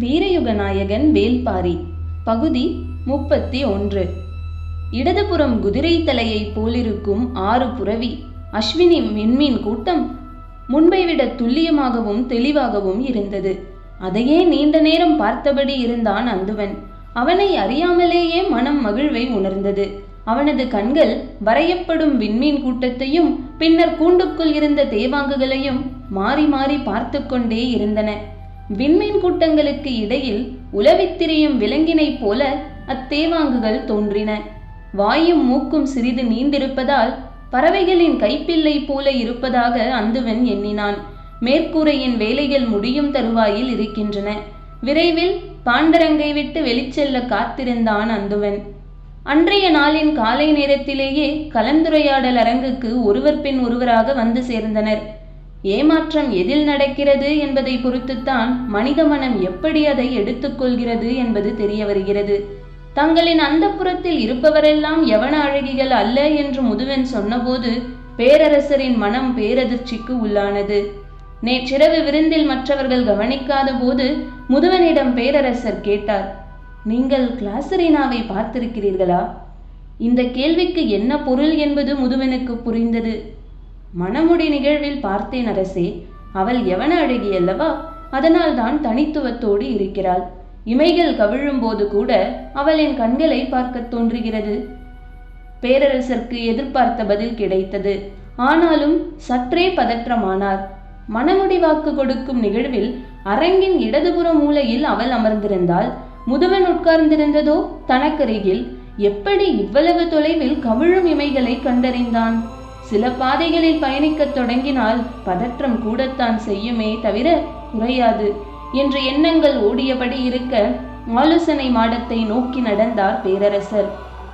வீரயுக நாயகன் வேல்பாரி பகுதி முப்பத்தி ஒன்று. இடதுபுறம் குதிரை தலையைப் போலிருக்கும் ஆறு புரவி அஸ்வினி விண்மீன் கூட்டம் முன்பை விட துல்லியமாகவும் தெளிவாகவும் இருந்தது. அதையே நீண்ட நேரம் பார்த்தபடி இருந்தான் அந்துவன். அவனை அறியாமலேயே மனம் மகிழ்வை உணர்ந்தது. அவனது கண்கள் வரையப்படும் விண்மீன் கூட்டத்தையும் பின்னர் கூண்டுக்குள் இருந்த தேவாங்குகளையும் மாறி மாறி பார்த்து கொண்டே இருந்தன. விண்மீன் கூட்டங்களுக்கு இடையில் உலவித் திரியும் விலங்கினைப் போல அத்தேவாங்குகள் தோன்றின. வாயும் மூக்கும் சிறிது நீண்டிருப்பதால் பறவைகளின் கைப்பிள்ளை போல இருப்பதாக அந்துவன் எண்ணினான். மேற்கூரையின் வேலைகள் முடியும் தருவாயில் இருக்கின்றன. விரைவில் பாண்டரங்கை விட்டு வெளிச்செல்ல காத்திருந்தான் அந்துவன். அன்றைய நாளின் காலை நேரத்திலேயே கலந்துரையாடல் அரங்குக்கு ஒருவர் பின் ஒருவராக வந்து சேர்ந்தனர். ஏமாற்றம் எதில் நடக்கிறது என்பதை பொறுத்துத்தான் மனித மனம் எப்படி அதை எடுத்துக்கொள்கிறது என்பது தெரிய வருகிறது. தங்களின் அந்த புறத்தில் இருப்பவரெல்லாம் யவன அழகிகள் அல்ல என்று முதுவன் சொன்னபோது பேரரசரின் மனம் பேரதிர்ச்சிக்கு உள்ளானது. நேற்றிரவு விருந்தில் மற்றவர்கள் கவனிக்காத போது முதுவனிடம் பேரரசர் கேட்டார் நீங்கள் கிளாசரினாவை பார்த்திருக்கிறீர்களா? இந்த கேள்விக்கு என்ன பொருள் என்பது முதுவனுக்கு புரிந்தது. மணமுடி நிகழ்வில் பார்த்தேன் அரசே அவள் எவன அழகி அல்லவா அதனால் தான் தனித்துவத்தோடு இருக்கிறாள். இமைகள் கவிழும்போது கூட அவளின் கண்களை பார்க்க தோன்றுகிறது. பேரரசருக்கு எதிர்பார்த்த பதில் கிடைத்தது. ஆனாலும் சற்றே பதற்றமானார். மணமுடி வாக்கு கொடுக்கும் நிகழ்வில் அரங்கின் இடதுபுற மூலையில் அவள் அமர்ந்திருந்தால் முதுவன் உட்கார்ந்திருந்ததோ தனக்கருகில். எப்படி இவ்வளவு தொலைவில் கவிழும் இமைகளை கண்டறிந்தான்? சில பாதைகளில் பயணிக்கத் தொடங்கினால் பதற்றம் கூடத்தான் செய்யுமே தவிர குறையாது என்ற எண்ணங்கள் ஓடியபடி இருக்க ஆலோசனை மாடத்தை நோக்கி நடந்தார் பேரரசர்.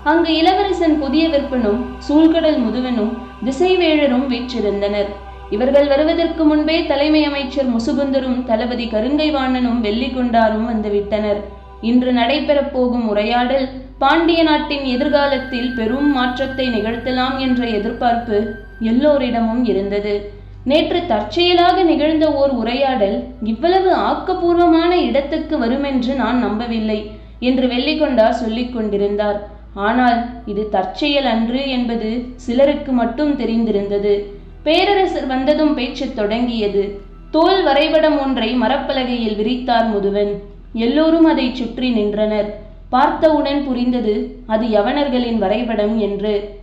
அங்கு இளவரசன் புதிய விற்பனும் சூழ்கடல் முதுவனும் திசைவேழரும் வீற்றிருந்தனர். இவர்கள் வருவதற்கு முன்பே தலைமை அமைச்சர் முசுகுந்தரும் தளபதி கருங்கைவாணனும் வெள்ளிகொண்டாரும் வந்துவிட்டனர் இன்று நடைபெறப் போகும் உரையாடல் பாண்டிய நாட்டின் எதிர்காலத்தில் பெரும் மாற்றத்தை நிகழ்த்தலாம் என்ற எதிர்பார்ப்பு எல்லோரிடமும் இருந்தது. நேற்று தற்செயலாக நிகழ்ந்த ஓர் உரையாடல் இவ்வளவு ஆக்கப்பூர்வமான இடத்துக்கு வருமென்று நான் நம்பவில்லை என்று வெள்ளிக்கொண்டார் சொல்லிக் கொண்டிருந்தார். ஆனால் இது தற்செயல் அன்று என்பது சிலருக்கு மட்டும் தெரிந்திருந்தது. பேரரசர் வந்ததும் பேச்சு தொடங்கியது. தோல் வரைபடம் ஒன்றை மரப்பலகையில் விரித்தார் முதுவன். எல்லோரும் அதை சுற்றி நின்றனர். பார்த்தவுடன் புரிந்தது அது யவனர்களின் வரைபடம் என்று.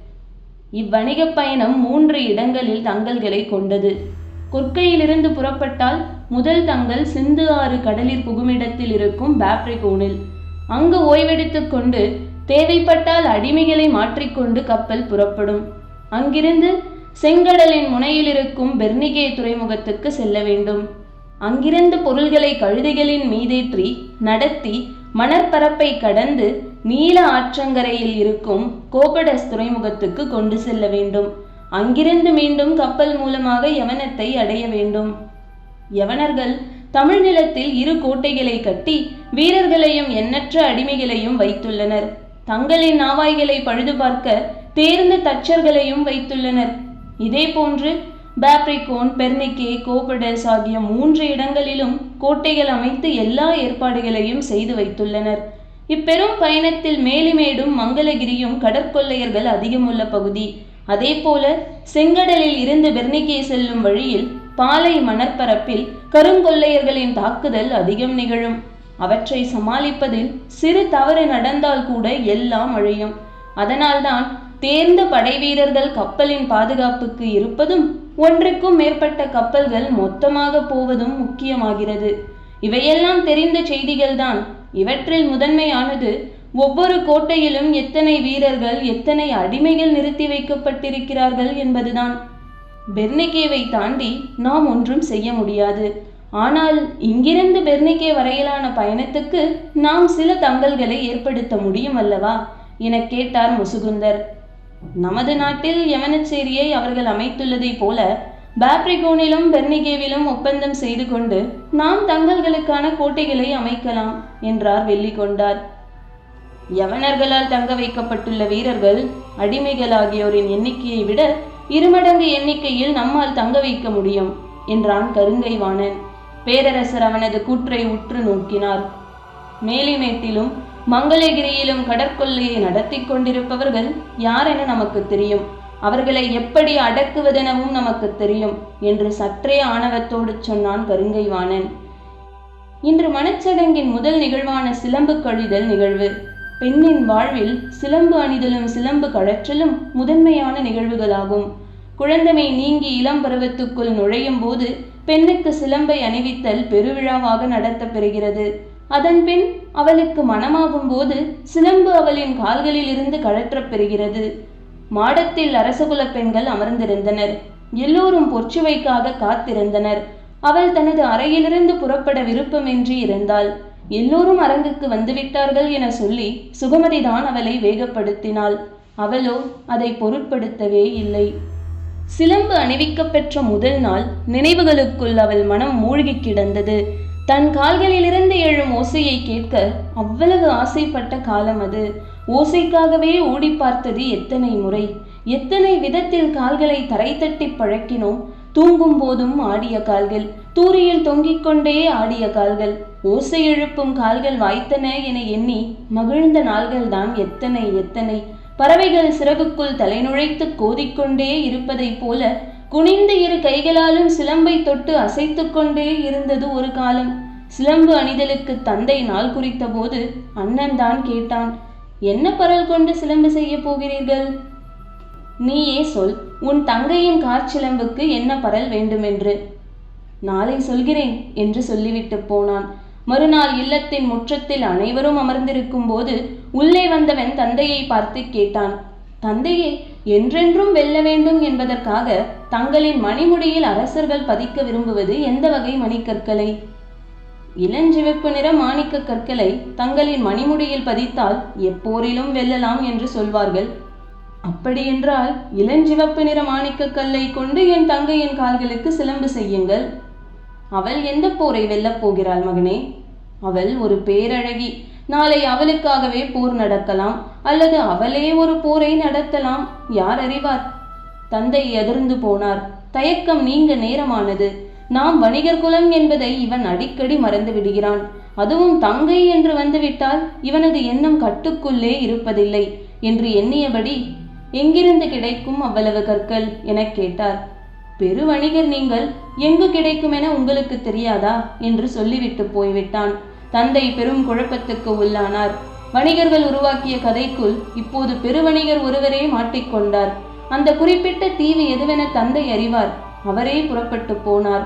இவ்வணிகப் பயணம் மூன்று இடங்களில் தங்கல்களை கொண்டது. கொற்கையிலிருந்து புறப்பட்டால் முதல் தங்கள் சிந்து ஆறு கடலில் புகுமிடத்தில் இருக்கும் பேப்ரிகோனில். அங்கு ஓய்வெடுத்துக் கொண்டு தேவைப்பட்டால் அடிமைகளை மாற்றிக்கொண்டு கப்பல் புறப்படும். அங்கிருந்து செங்கடலின் முனையில் இருக்கும் பெர்னிகே துறைமுகத்துக்கு செல்ல வேண்டும். அங்கிருந்து பொருள்களை கழுதைகளின் மீதேற்றி நடத்தி மணற்பரப்பை கடந்து நீல ஆற்றங்கரையில் இருக்கும் கோபடஸ் துறைமுகத்துக்கு கொண்டு செல்ல வேண்டும். அங்கிருந்து மீண்டும் கப்பல் மூலமாக யவனத்தை அடைய வேண்டும். யவனர்கள் தமிழ் நிலத்தில் இரு கோட்டைகளை கட்டி வீரர்களையும் எண்ணற்ற அடிமைகளையும் வைத்துள்ளனர். தங்களின் நாவாய்களை பழுது பார்க்க தேர்ந்த தச்சர்களையும் வைத்துள்ளனர். இதே போன்று பேப்ரிகோன் பெர்னிகே கோபடஸ் ஆகிய மூன்று இடங்களிலும் கோட்டைகள் அமைத்து எல்லா ஏற்பாடுகளையும் செய்து வைத்துள்ளனர். இப்பெரும் பயணத்தில் மேலிமேடும் மங்களகிரியும் கடற்கொள்ளையர்கள் அதிகமுள்ள பகுதி. அதே போல செங்கடலில் இருந்து பெர்னிகே செல்லும் வழியில் பாலை மணற்பரப்பில் கருங்கொள்ளையர்களின் தாக்குதல் அதிகம் நிகழும். அவற்றை சமாளிப்பதில் சிறு தவறு நடந்தால் கூட எல்லாம் அழியும். அதனால்தான் தேர்ந்த படைவீரர்கள் கப்பலின் பாதுகாப்புக்கு இருப்பதும் ஒன்றுக்கும் மேற்பட்ட கப்பல்கள் மொத்தமாக போவதும் முக்கியமாகிறது. இவையெல்லாம் தெரிந்த செய்திகள்தான். இவற்றில் முதன்மையானது ஒவ்வொரு கோட்டையிலும் எத்தனை வீரர்கள் எத்தனை அடிமைகள் நிறுத்தி வைக்கப்பட்டிருக்கிறார்கள் என்பதுதான். பெர்னிகேவை தாண்டி நாம் ஒன்றும் செய்ய முடியாது. ஆனால் இங்கிருந்து பெர்னிகே வரையிலான பயணத்துக்கு நாம் சில தங்கல்களை ஏற்படுத்த முடியும் அல்லவா? என கேட்டார் முசுகுந்தர். நமது நாட்டில் யமனச்சேரியை அவர்கள் அமைத்துள்ளதைப் போல பாப்ரிகோனிலும் பெர்னிகேவிலும் ஒப்பந்தம் செய்து கொண்டு நாம் தங்கல்களுக்கான கோட்டைகளை அமைக்கலாம் என்றார் வெள்ளிக்கொண்டார். யவனர்களால் தங்க வைக்கப்பட்டுள்ள வீரர்கள் அடிமைகள் ஆகியோரின் எண்ணிக்கையை விட இருமடங்கு எண்ணிக்கையில் நம்மால் தங்க வைக்க முடியும் என்றான் கருங்கைவாணன். பேரரசர் அவனது கூற்றை உற்று நோக்கினார். மேலிமேட்டிலும் மங்களகிரியிலும் கடற்கொள்ளையை நடத்தி கொண்டிருப்பவர்கள் யாரென நமக்கு தெரியும். அவர்களை எப்படி அடக்குவதெனவும் நமக்கு தெரியும் என்று சற்றே ஆணவத்தோடு சொன்னான் கருங்கைவாணன். இன்று மனச்சடங்கின் முதல் நிகழ்வான சிலம்பு கழிதல் நிகழ்வு. பெண்ணின் வாழ்வில் சிலம்பு அணிதலும் சிலம்பு கழற்றலும் முதன்மையான நிகழ்வுகளாகும். குழந்தமை நீங்கி இளம் பருவத்துக்குள் நுழையும் போது பெண்ணுக்கு சிலம்பை அணிவித்தல் பெருவிழாவாக நடத்தப்பெறுகிறது அதன்பின் அவளுக்கு மனமாகும் போது சிலம்பு அவளின் கால்களில் இருந்து கழற்றப் பெறுகிறது. மாடத்தில் அரசகுல பெண்கள் அமர்ந்திருந்தனர். எல்லோரும் பொற்சுவைக்காக காத்திருந்தனர். அவள் தனது அறையிலிருந்து புறப்பட விருப்பமின்றி இருந்தாள். எல்லோரும் அரங்குக்கு வந்துவிட்டார்கள் என சொல்லி சுகமதிதான் அவளை வேகப்படுத்தினாள். அவளோ அதை பொருட்படுத்தவே இல்லை. சிலம்பு அணிவிக்கப்பெற்ற முதல் நாள் நினைவுகளுக்குள் அவள் மனம் மூழ்கி கிடந்தது. தன் கால்களிலிருந்து எழும் ஓசையை கேட்க அவ்வளவு ஆசைப்பட்ட காலம் அது. ஓசைக்காகவே ஓடி பார்த்தது எத்தனை முறை. எத்தனை விதத்தில் கால்களை தரை தட்டி பழக்கினோம். தூங்கும் போதும் ஆடிய கால்கள் தூரியில் தொங்கிக் கொண்டே ஆடிய கால்கள் ஓசை எழுப்பும் கால்கள் வாய்த்தன என எண்ணி மகிழ்ந்த நாள்கள்தான் எத்தனை எத்தனை. பறவைகள் சிறகுக்குள் தலைநுழைத்து கோதிக்கொண்டே இருப்பதைப் போல குனிந்த இரு கைகளாலும் சிலம்பை தொட்டு அசைத்து கொண்டே இருந்தது ஒரு காலம். சிலம்பு அணிதலுக்கு தந்தை நாள் குறித்த போது அண்ணன் தான் கேட்டான் என்ன பரல் கொண்டு சிலம்பு செய்ய போகிறீர்கள்? நீயே சொல் உன் தங்கையின் காற்சிலம்புக்கு என்ன பரல் வேண்டுமென்று. நாளை சொல்கிறேன் என்று சொல்லிவிட்டு போனான். மறுநாள் இல்லத்தின் முற்றத்தில் அனைவரும் அமர்ந்திருக்கும் போது உள்ளே வந்தவன் தந்தையை பார்த்து கேட்டான் தந்தையே என்றென்றும் வெல்ல வேண்டும் என்பதற்காக தங்களின் மணிமுடியில் அரசர்கள் பதிக்க விரும்புவது எந்த வகை மணிக்கற்களை? இளஞ்சிவப்பு நிற மாணிக்க கற்களை தங்களின் மணிமுடியில் பதித்தால் எப்போரிலும் வெல்லலாம் என்று சொல்வார்கள். அப்படியென்றால் இளஞ்சிவப்பு நிற மாணிக்க கல்லை கொண்டு என் தங்கையின் கால்களுக்கு சிலம்பு செய்யுங்கள். அவள் எந்த போரை வெல்லப் போகிறாள் மகனே? அவள் ஒரு பேரழகி. நாளை அவளுக்காகவே போர் நடக்கலாம். அல்லது அவளே ஒரு போரை நடத்தலாம்? யார் அறிவார்? தந்தை எதிர்ந்து போனார். தயக்கம் நீங்க நேரமானது. நாம் வணிகர் குலம் என்பதை இவன் அடிக்கடி மறந்து விடுகிறான். அதுவும் தங்கை என்று வந்துவிட்டால் இவனது எண்ணம் கட்டுக்குள்ளே இருப்பதில்லை என்று எண்ணியபடி எங்கிருந்து கிடைக்கும் அவ்வளவு கற்கள்? எனக் கேட்டார். பெரு வணிகர் நீங்கள் எங்கு கிடைக்கும் என உங்களுக்கு தெரியாதா? என்று சொல்லிவிட்டு போய்விட்டான். தந்தை பெரும் குழப்பத்துக்கு உள்ளானார். வணிகர்கள் உருவாக்கிய கதைக்குள் இப்போது பெருவணிகர் ஒருவரே மாட்டிக்கொண்டார் அந்த குறிப்பிட்ட தீவு எதுவென தந்தை அறிவார் அவரே புறப்பட்டு போனார்.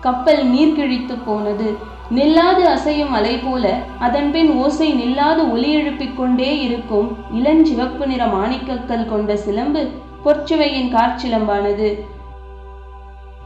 கப்பல் நீர்கிழித்து போனது. நில்லாது அசையும் அலை போல அதன்பின் ஓசை நில்லாது ஒலி எழுப்பிக் கொண்டே இருக்கும் இளஞ்சிவப்பு நிற மாணிக்கக்கல் கொண்ட சிலம்பு பொற்சுவையின் காற்சிலம்பானது.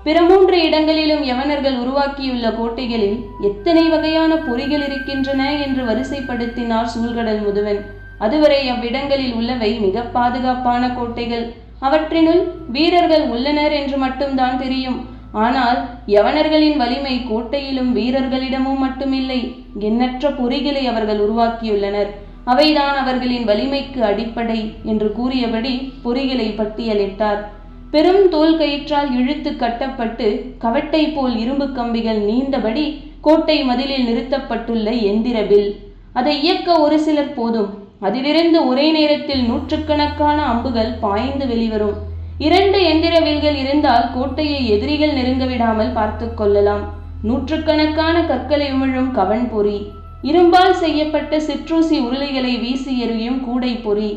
பிற மூன்று இடங்களிலும் யவனர்கள் உருவாக்கியுள்ள கோட்டைகளில் எத்தனை வகையான பொறிகள் இருக்கின்றன என்று வரிசைப்படுத்தினார் சூழ்கடல் முதுவன். அதுவரை அவ்விடங்களில் உள்ளவை மிக பாதுகாப்பான கோட்டைகள். அவற்றினுள் வீரர்கள் உள்ளனர் என்று மட்டும்தான் தெரியும். ஆனால் யவனர்களின் வலிமை கோட்டையிலும் வீரர்களிடமும் மட்டுமில்லை. எண்ணற்ற பொறிகளை அவர்கள் உருவாக்கியுள்ளனர். அவைதான் அவர்களின் வலிமைக்கு அடிப்படை என்று கூறியபடி பொறிகளை பட்டியலிட்டார். பெரும் தோல் கயிற்றால் இழுத்து கட்டப்பட்டு கவட்டை போல் இரும்பு கம்பிகள் நீண்டபடி கோட்டை மதிலில் நிறுத்தப்பட்டுள்ள எந்திர பில் அதை இயக்க ஒரு சிலர் போதும். அதிலிருந்து ஒரே நேரத்தில் நூற்றுக்கணக்கான அம்புகள் பாய்ந்து வெளிவரும். இரண்டு எந்திர வில்கள் இருந்தால் கோட்டையை எதிரிகள் நெருங்க விடாமல் பார்த்து கொள்ளலாம். நூற்றுக்கணக்கான கற்களை உமிழும் கவன் பொறி இரும்பால் செய்யப்பட்ட சிற்றூசி உருளைகளை வீசி எறியும் கூடை பொறி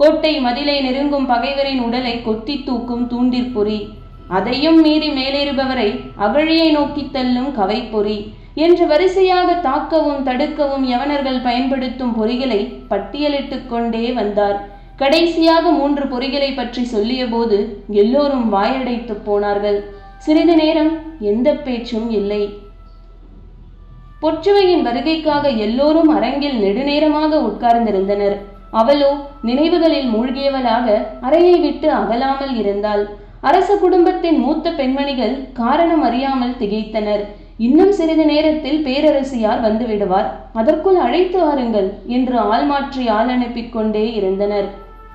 கோட்டை மதிலை நெருங்கும் பகைவரின் உடலை கொத்தி தூக்கும் தூண்டிற் அதையும் மீறி மேலேறுபவரை அகழியை நோக்கி தள்ளும் கவைப்பொறி. என்று வரிசையாக தாக்கவும் தடுக்கவும் யவனர்கள் பயன்படுத்தும் பொறிகளை பட்டியலிட்டுக் கொண்டே வந்தார். கடைசியாக மூன்று பொறிகளை பற்றி சொல்லியபோது எல்லோரும் வாயடைத்து போனார்கள். சிறிது நேரம் எந்த பேச்சும் இல்லை. பொற்றுவையின் வருகைக்காக எல்லோரும் அரங்கில் நெடுநேரமாக உட்கார்ந்திருந்தனர். அவளோ நினைவுகளில் மூழ்கியவளாக அறையை விட்டு அகலாமல் இருந்தாள். அரச குடும்பத்தின் மூத்த பெண்மணிகள் காரணம் அறியாமல் திகைத்தனர். இன்னும் சிறிது நேரத்தில் பேரரசியார் வந்து விடுவார். அதற்குள் அழைத்து வாருங்கள் என்று ஆள் மாற்றி ஆள் அனுப்பிக் கொண்டே இருந்தனர்.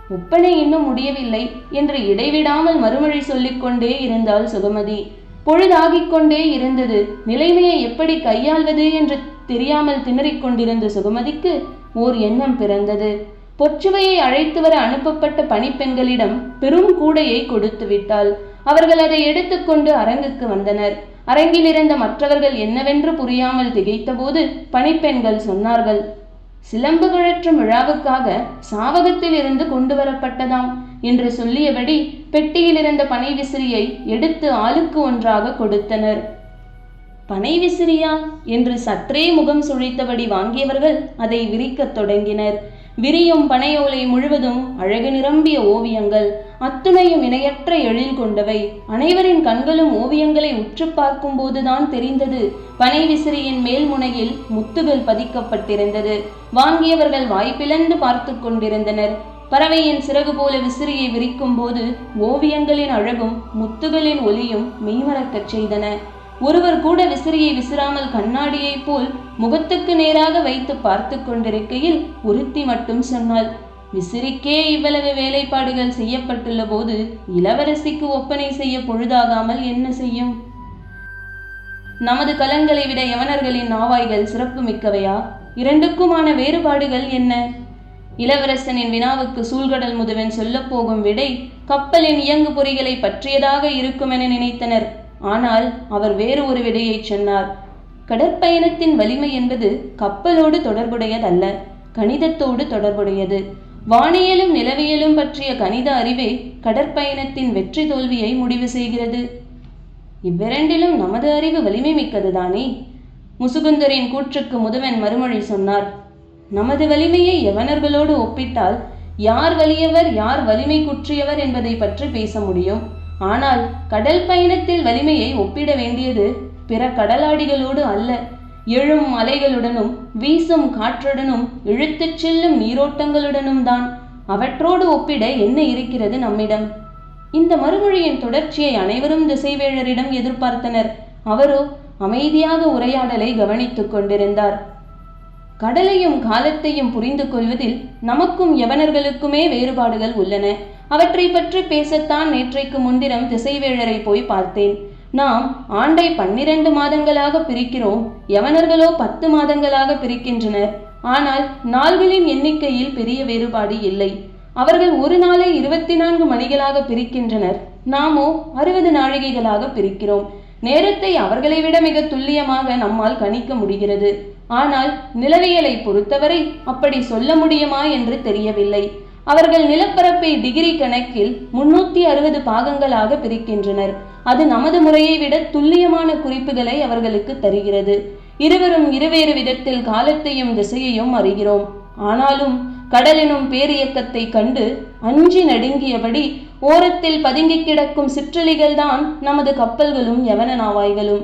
ஒப்பனை இன்னும் முடியவில்லை என்று இடைவிடாமல் மறுமொழி சொல்லிக் கொண்டே இருந்தாள் சுகமதி. பொழுதாகிக் கொண்டே இருந்தது. நிலைமையை எப்படி கையாள்வது என்று தெரியாமல் திணறிக் கொண்டிருந்த சுகமதிக்கு ஓர் எண்ணம் பிறந்தது. பொற்றுவையை அழைத்து வர அனுப்பப்பட்ட பணிப்பெண்களிடம் பெரும் கூடையை கொடுத்து விட்டாள். அவர்கள் அதை எடுத்துக்கொண்டு அரங்குக்கு வந்தனர். அரங்கில் இருந்த மற்றவர்கள் என்னவென்று புரியாமல் திகைத்தபோது பணிப்பெண்கள் சொன்னார்கள் சிலம்பு கழற்றும் விழாவுக்காக சாவகத்தில் இருந்து கொண்டு வரப்பட்டதாம் என்று சொல்லியபடி பெட்டியில் இருந்த பனை விசிறியை எடுத்து ஆளுக்கு ஒன்றாக கொடுத்தனர். பனை விசிறியா? என்று சற்றே முகம் சுழித்தபடி வாங்கியவர்கள் அதை விரிக்கத் தொடங்கினர். விரியும் பனையோலை முழுவதும் அழகு நிரம்பிய ஓவியங்கள் அத்துணையும் இணையற்ற எழில் கொண்டவை. அனைவரின் கண்களும் ஓவியங்களை உற்று பார்க்கும் போதுதான் தெரிந்தது. பனை விசிறியின் மேல் முனையில் முத்துகள் பதிக்கப்பட்டிருந்தது. வாங்கியவர்கள் வாய்ப்பிழந்து பார்த்து கொண்டிருந்தனர். பறவையின் சிறகு போல விசிறியை விரிக்கும் போது ஓவியங்களின் அழகும் முத்துகளின் ஒளியும் மெய்மறக்கச் செய்தன. ஒருவர் கூட விசிறியை விசிறாமல் கண்ணாடியைப் போல் முகத்துக்கு நேராக வைத்து பார்த்து கொண்டிருக்கையில் ஒருத்தி மட்டும் சொன்னாள் விசிறிக்கே இவ்வளவு வேலைப்பாடுகள் செய்யப்பட்டுள்ள போது இளவரசிக்கு ஒப்பனை செய்ய பொழுதாகாமல் என்ன செய்யும்? நமது கலங்களை விட யவனர்களின் நாவாய்கள் சிறப்பு மிக்கவையா இரண்டுக்குமான வேறுபாடுகள் என்ன? இளவரசனின் வினாவுக்கு சூழ்கடல் முதுவன் சொல்லப்போகும் விடை கப்பலின் இயங்கு பொறிகளை பற்றியதாக இருக்குமென நினைத்தனர். ஆனால் அவர் வேறு ஒரு விடையைச் சொன்னார். கடற்பயணத்தின் வலிமை என்பது கப்பலோடு தொடர்புடையதல்ல கணிதத்தோடு தொடர்புடையது. வானியலும் நிலவியலும் பற்றிய கணித அறிவே கடற்பயணத்தின் வெற்றி தோல்வியை முடிவு செய்கிறது. இவ்விரண்டிலும் நமது அறிவு வலிமை மிக்கதுதானே? முசுகுந்தரின் கூற்றுக்கு முதுவன் மறுமொழி சொன்னார். நமது வலிமையை யவனர்களோடு ஒப்பிட்டால் யார் வலியவர் யார் வலிமை குற்றியவர் என்பதை பற்றி பேச முடியும். ஆனால் கடல் பயணத்தில் வலிமையை ஒப்பிட வேண்டியது பிற கடலாடிகளோடு அல்ல. எழும் அலைகளுடனும் வீசும் காற்றுடனும் இழுத்துச் செல்லும் நீரோட்டங்களுடனும் தான். அவற்றோடு ஒப்பிட என்ன இருக்கிறது நம்மிடம்? இந்த மறுமொழியின் தொடர்ச்சியை அனைவரும் திசைவேழரிடம் எதிர்பார்த்தனர். அவரோ அமைதியாக உரையாடலை கவனித்துக் கொண்டிருந்தார். கடலையும் காலத்தையும் புரிந்து கொள்வதில் நமக்கும் யவனர்களுக்குமே வேறுபாடுகள் உள்ளன. அவற்றை பற்றி பேசத்தான் நேற்றைக்கு முன்தினம் திசைவேழரை போய் பார்த்தேன். நாம் ஆண்டை பன்னிரண்டு மாதங்களாக பிரிக்கிறோம் யவனர்களோ பத்து மாதங்களாக பிரிக்கின்றனர். ஆனால் நாள்களின் எண்ணிக்கையில் பெரிய வேறுபாடு இல்லை. அவர்கள் ஒரு நாளை இருபத்தி நான்கு மணிகளாக பிரிக்கின்றனர். நாமோ அறுபது நாழிகைகளாக பிரிக்கிறோம். நேரத்தை அவர்களை விட மிக துல்லியமாக நம்மால் கணிக்க முடிகிறது. ஆனால் நிலவியலை பொறுத்தவரை அப்படி சொல்ல முடியுமா என்று தெரியவில்லை. அவர்கள் நிலப்பரப்பை டிகிரி கணக்கில் முன்னூத்தி அறுபது பாகங்களாக பிரிக்கின்றனர். அது நமது முறையை விட துல்லியமான குறிப்புகளை அவர்களுக்கு தருகிறது. இருவரும் இருவேறு விதத்தில் காலத்தையும் திசையையும் அறிகிறோம். ஆனாலும் கடலெனும் பேரியக்கத்தை கண்டு அஞ்சி நடுங்கியபடி ஓரத்தில் பதுங்கி கிடக்கும் சிற்றலிகள்தான் நமது கப்பல்களும் யவன நாவாய்களும்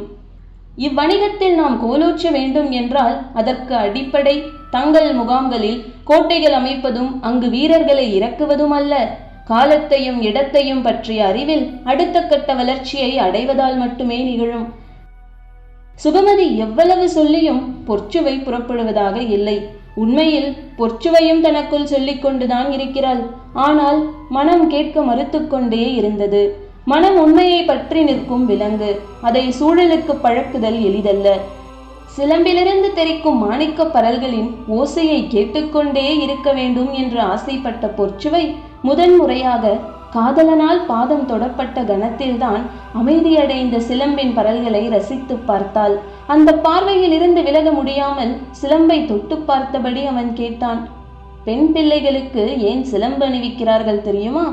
இவ்வணிகத்தில் நாம் கோலோச்ச வேண்டும் என்றால் அதற்கு அடிப்படை தங்கள் முகாம்களில் கோட்டைகள் அமைப்பதும் அங்கு வீரர்களை இறக்குவதும் அல்ல காலத்தையும் இடத்தையும் பற்றிய அறிவில் அடுத்த கட்ட வளர்ச்சியை அடைவதால் மட்டுமே நிகழும். சுகமதி எவ்வளவு சொல்லியும் பொற்சுவை புறப்படுவதாக இல்லை. உண்மையில் பொற்சுவையும் தனக்குள் சொல்லிக் கொண்டுதான் இருக்கிறாள். ஆனால் மனம் கேட்க மறுத்து கொண்டே இருந்தது. மனம் உண்மையை பற்றி நிற்கும் விலங்கு. அதை சூழலுக்கு பழக்குதல் எளிதல்ல. சிலம்பிலிருந்து தெரிக்கும் மாணிக்க பரல்களின் ஓசையை கேட்டுக்கொண்டே இருக்க வேண்டும் என்று ஆசைப்பட்ட பொற்சுவை முதன்முறையாக காதலனால் பாதம் தொடப்பட்ட கணத்தில்தான் அமைதியடைந்த சிலம்பின் பரல்களை ரசித்து பார்த்தாள். அந்த பார்வையில் இருந்து விலக முடியாமல் சிலம்பை தொட்டு பார்த்தபடி அவன் கேட்டான் பெண் பிள்ளைகளுக்கு ஏன் சிலம்பு அணிவிக்கிறார்கள் தெரியுமா?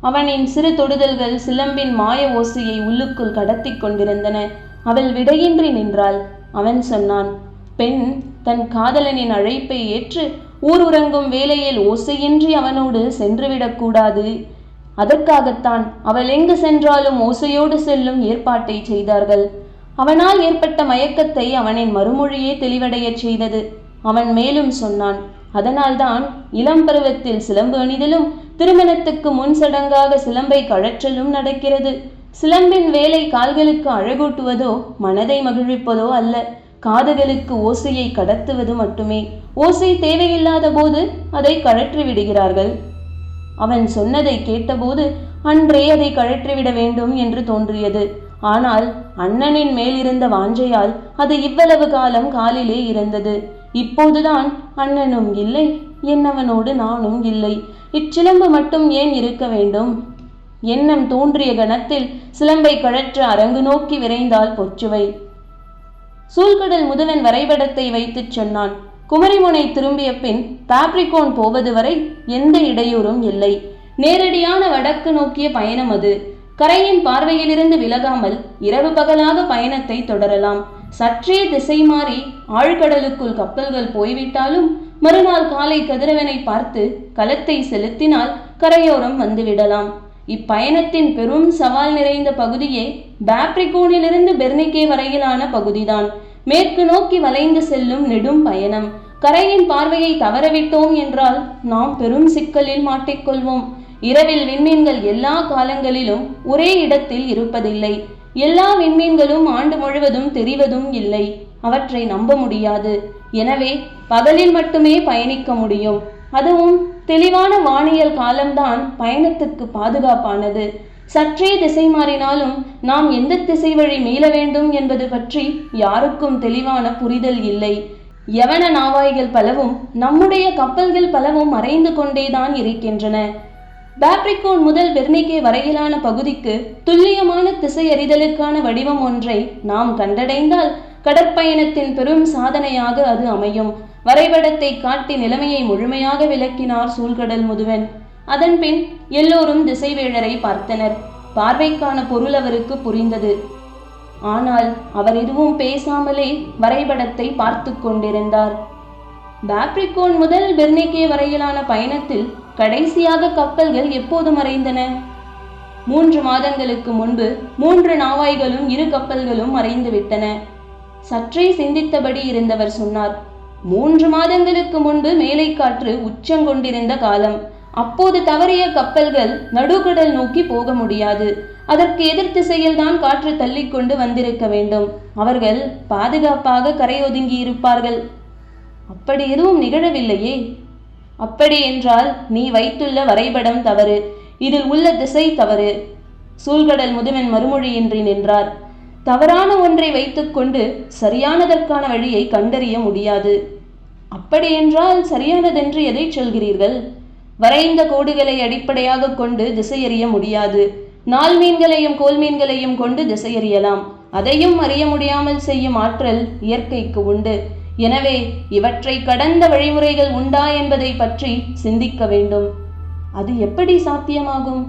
அவனின் சிறு தொடுதல்கள் சிலம்பின் மாய ஓசையை உள்ளுக்குள் கடத்தி கொண்டிருந்தன. அவள் விடையின்றி நின்றாள். அவன் சொன்னான் பெண் தன் காதலனின் அழைப்பை ஏற்று ஊர் உறங்கும் வேளையில் ஓசையின்றி அவனோடு சென்றுவிடக்கூடாது அதற்காகத்தான் அவள் எங்கு சென்றாலும் ஓசையோடு செல்லும் ஏற்பாட்டை செய்தார்கள். அவனால் ஏற்பட்ட மயக்கத்தை அவனின் மறுமொழியே தெளிவடையச் செய்தது. அவன் மேலும் சொன்னான் அதனால்தான் இளம் பருவத்தில் சிலம்பு அணிதலும் திருமணத்துக்கு முன் சடங்காக சிலம்பை கழற்றலும் நடக்கிறது. சிலம்பின் வேலை கால்களுக்கு அழகூட்டுவதோ மனதை மகிழ்விப்பதோ அல்ல. காதுகளுக்கு ஓசையை கடத்துவது மட்டுமே. ஓசை தேவையில்லாத போது அதை கழற்றி விடுகிறார்கள். அவன் சொன்னதை கேட்டபோது அன்றே அதை கழற்றிவிட வேண்டும் என்று தோன்றியது. ஆனால் அண்ணனின் மேலிருந்த வாஞ்சையால் அது இவ்வளவு காலம் காலிலே இருந்தது. இப்போதுதான் அண்ணனும் இல்லை என்னவனோடு நானும் இல்லை. இச்சிலம்பு மட்டும் ஏன் இருக்க வேண்டும்? எண்ணம் தோன்றிய கணத்தில் சிலம்பை கழற்ற அரங்கு நோக்கி விரைந்தாள் பொச்சுவை சூழ்கடல் முதுவன் வரைபடத்தை வைத்துச் சொன்னான். குமரிமுனை திரும்பிய பின் பாப்ரிகோன் போவது வரை எந்த இடையூறும் இல்லை. நேரடியான வடக்கு நோக்கிய பயணம் அது. கரையின் பார்வையிலிருந்து விலகாமல் இரவு பகலாக பயணத்தை தொடரலாம். சற்றே திசை மாறி ஆழ்கடலுக்குள் கப்பல்கள் போய்விட்டாலும் மறுநாள் காலை கதிரவனை பார்த்து களத்தை செலுத்தினால் கரையோரம் வந்துவிடலாம். இப்பயணத்தின் பெரும் சவால் நிறைந்த பகுதியே பேப்ரிகோனிலிருந்து பெர்னிகே வரையிலான பகுதிதான். மேற்கு நோக்கி வளைந்து செல்லும் நெடும் பயணம். கரையின் பார்வையை தவறவிட்டோம் என்றால் நாம் பெரும் சிக்கலில் மாட்டிக்கொள்வோம். இரவில் விண்மீன்கள் எல்லா காலங்களிலும் ஒரே இடத்தில் இருப்பதில்லை. எல்லா விண்மீன்களும் ஆண்டு முழுவதும் தெரிவதும் இல்லை. அவற்றை நம்ப முடியாது. எனவே பகலில் மட்டுமே பயணிக்க முடியும். அதுவும் தெளிவான வானியல் காலம்தான் பயணத்துக்கு பாதுகாப்பானது. சற்றே திசை மாறினாலும் நாம் எந்த திசை வழி மீள வேண்டும் என்பது பற்றி யாருக்கும் தெளிவான புரிதல் இல்லை. யவன நாவாய்கள் பலவும் நம்முடைய கப்பல்கள் பலவும் மறைந்து கொண்டேதான் இருக்கின்றன. பேப்ரிகோன் முதல் பெர்னிகே வரையிலான பகுதிக்கு துல்லியமான திசையறிதலுக்கான வடிவம் ஒன்றை நாம் கண்டடைந்தால் கடற்பயணத்தின் பெரும் சாதனையாக அது அமையும். வரைபடத்தை காட்டி நிலைமையை முழுமையாக விளக்கினார் சூழ்கடல் முதுவன். அதன்பின் எல்லோரும் திசைவேழரை பார்த்தனர். பார்வைக்கான பொருள் அவருக்கு புரிந்தது. ஆனால் அவர் எதுவும் பேசாமலே வரைபடத்தை பார்த்து கொண்டிருந்தார். பேப்ரிகோன் முதல் பெர்னிகே வரையிலான பயணத்தில் கடைசியாக கப்பல்கள் எப்போது மறைந்தன? மூன்று மாதங்களுக்கு முன்பு மூன்று நாவாய்களும் இரு கப்பல்களும் மறைந்துவிட்டன சற்றே சிந்தித்தபடி இருந்தவர் சொன்னார் மூன்று மாதங்களுக்கு முன்பு மேலை காற்று உச்சங்கொண்டிருந்த காலம். அப்போது தவறிய கப்பல்கள் நடுக்கடல் நோக்கி போக முடியாது. அதற்கு எதிர் திசையில்தான் காற்று தள்ளிக்கொண்டு வந்திருக்க வேண்டும். அவர்கள் பாதுகாப்பாக கரையொதுங்கி இருப்பார்கள் அப்படி எதுவும் நிகழவில்லையே. அப்படியென்றால் நீ வைத்துள்ள வரைபடம் தவறு. இதில் உள்ள திசை தவறு. சூழ்கடல் முதுவன் மறுமொழியின்றி நின்றார். தவறான ஒன்றை வைத்துக்கொண்டு சரியானதற்கான வழியை கண்டறிய முடியாது. அப்படியென்றால் சரியானதென்று எதை சொல்கிறீர்கள்? வரைந்த கோடுகளை அடிப்படையாக கொண்டு திசையறிய முடியாது. நாள் மீன்களையும் கோல் மீன்களையும் கொண்டு திசையறியலாம். அதையும் அறிய முடியாமல் செய்யும் ஆற்றல் இயற்கைக்கு உண்டு. எனவே இவற்றை கடந்த வழிமுறைகள் உண்டா என்பதை பற்றி சிந்திக்க வேண்டும். அது எப்படி சாத்தியமாகும்?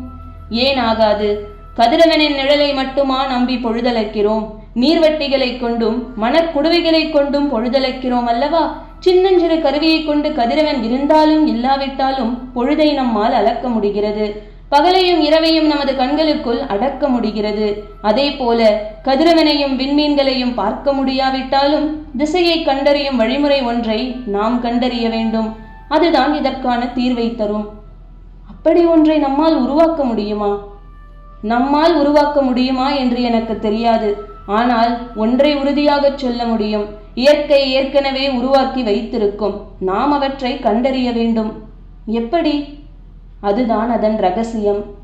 ஏன் ஆகாது? கதிரவனின் நிழலை மட்டுமா நம்பி பொழுதலைக்கிறோம்? நீர்வட்டிகளை கொண்டும் மணற்குடுவைகளை கொண்டும் பொழுதலைக்கிறோம் அல்லவா? சின்னஞ்சிறு கருவியை கொண்டு கதிரவன் இருந்தாலும் இல்லாவிட்டாலும் பொழுதை நம்மால் அளக்க முடிகிறது. பகலையும் இரவையும் நமது கண்களுக்குள் அடக்க முடிகிறது. அதே போல கதிரவனையும் விண்மீன்களையும் பார்க்க முடியாவிட்டாலும் திசையை கண்டறியும் வழிமுறை ஒன்றை நாம் கண்டறிய வேண்டும். அதுதான் இதற்கான தீர்வை தரும். அப்படி ஒன்றை நம்மால் உருவாக்க முடியுமா? நம்மால் உருவாக்க முடியுமா என்று எனக்கு தெரியாது. ஆனால் ஒன்றை உறுதியாகச் சொல்ல முடியும். இயற்கை ஏற்கனவே உருவாக்கி வைத்திருக்கும். நாம் அவற்றை கண்டறிய வேண்டும். எப்படி? அதுதான் அதன் ரகசியம்.